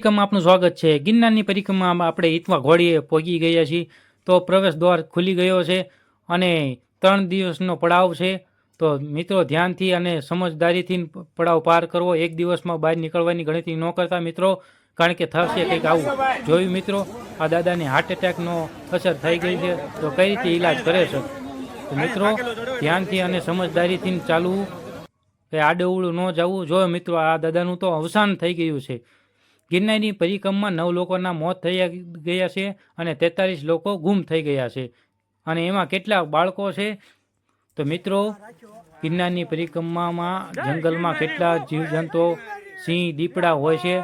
પરિક્રમા આપનું સ્વાગત છે. ગિરનારની પરિક્રમામાં આપણે ઈતવા ઘોડીએ પહોંચી ગયા છીએ. તો પ્રવેશ દ્વાર ખુલી ગયો છે અને ત્રણ દિવસનો પડાવ છે. તો મિત્રો, ધ્યાનથી અને સમજદારીથી પડાવ પાર કરવો. એક દિવસમાં બહાર નીકળવાની ગણતરી ન કરતા મિત્રો, કારણ કે થશે કંઈક આવું. જોયું મિત્રો, આ દાદાને હાર્ટ એટેકનો અસર થઈ ગઈ છે. તો કઈ રીતે ઈલાજ કરે છે? મિત્રો, ધ્યાનથી અને સમજદારીથી ચાલવું. કે આડેવડું ન જવું. જો મિત્રો, આ દાદાનું તો અવસાન થઈ ગયું છે. ગિરનારની પરિક્રમમાં નવ લોકોના મોત થઈ ગયા છે અને તેતાલીસ લોકો ગુમ થઈ ગયા છે. અને એમાં કેટલા બાળકો છે? તો મિત્રો, ગિરનારની પરિક્રમામાં જંગલમાં કેટલા જીવજંતુઓ, સિંહ, દીપડા હોય છે,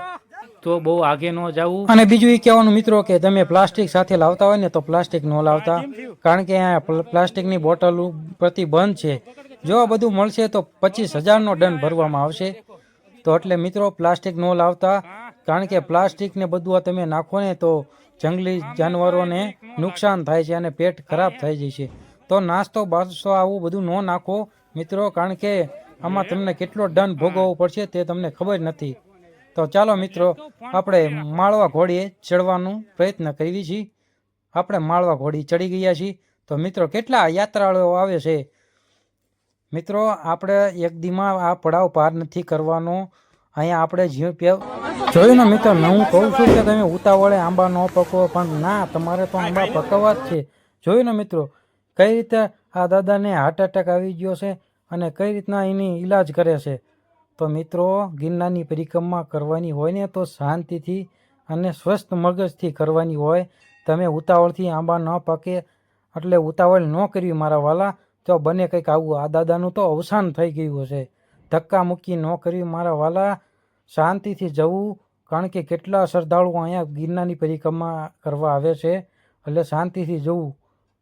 તો બહુ આગે ન જવું. અને બીજું એ કહેવાનું મિત્રો કે તમે પ્લાસ્ટિક સાથે લાવતા હોય ને તો પ્લાસ્ટિક ન લાવતા. કારણ કે અહીંયા પ્લ- પ્લાસ્ટિકની બોટલ પ્રતિબંધ છે. જો આ બધું મળશે તો પચીસ હજારનો દંડ ભરવામાં આવશે. તો એટલે મિત્રો, પ્લાસ્ટિક ન લાવતા. કારણ કે પ્લાસ્ટિક ને બધું આ તમે નાખો ને તો જંગલી જાનવરોને નુકસાન થાય છે અને પેટ ખરાબ થઈ જાય છે. તો નાસ્તો, બાસ્તો આવું બધું ન નાખો મિત્રો, કારણ કે આમાં તમને કેટલો દંડ ભોગવવો પડશે તે તમને ખબર નથી. તો ચાલો મિત્રો, આપણે માળવા ઘોડીએ ચડવાનું પ્રયત્ન કરીએ છીએ. આપણે માળવા ઘોડી ચડી ગયા છીએ. તો મિત્રો, કેટલા યાત્રાળુઓ આવે છે? મિત્રો, આપણે એક દીમાં આ પડાવ પાર નથી કરવાનો. અહીંયા આપણે જીવ જોયું ને મિત્ર હું કહું છું કે તમે ઉતાવળે આંબા ન પકવો, પણ ના, તમારે તો આંબા પકવવા જ છે. જોયું ને મિત્રો, કઈ રીતે આ દાદાને હાર્ટ એટેક આવી ગયો છે અને કઈ રીતના એની ઈલાજ કરે છે? તો મિત્રો, ગિરનારની પરિક્રમા કરવાની હોય ને તો શાંતિથી અને સ્વસ્થ મગજથી કરવાની હોય. તમે ઉતાવળથી આંબા ન પકે, એટલે ઉતાવળ ન કરવી મારા વાલા. તો બને કંઈક આવું. આ દાદાનું તો અવસાન થઈ ગયું છે ધક્કા મૂકી ન કરવી મારા વાલા. શાંતિથી જવું, કારણ કે કેટલા શ્રદ્ધાળુઓ અહીંયા ગિરનારની પરિક્રમા કરવા આવે છે. એટલે શાંતિથી જવું.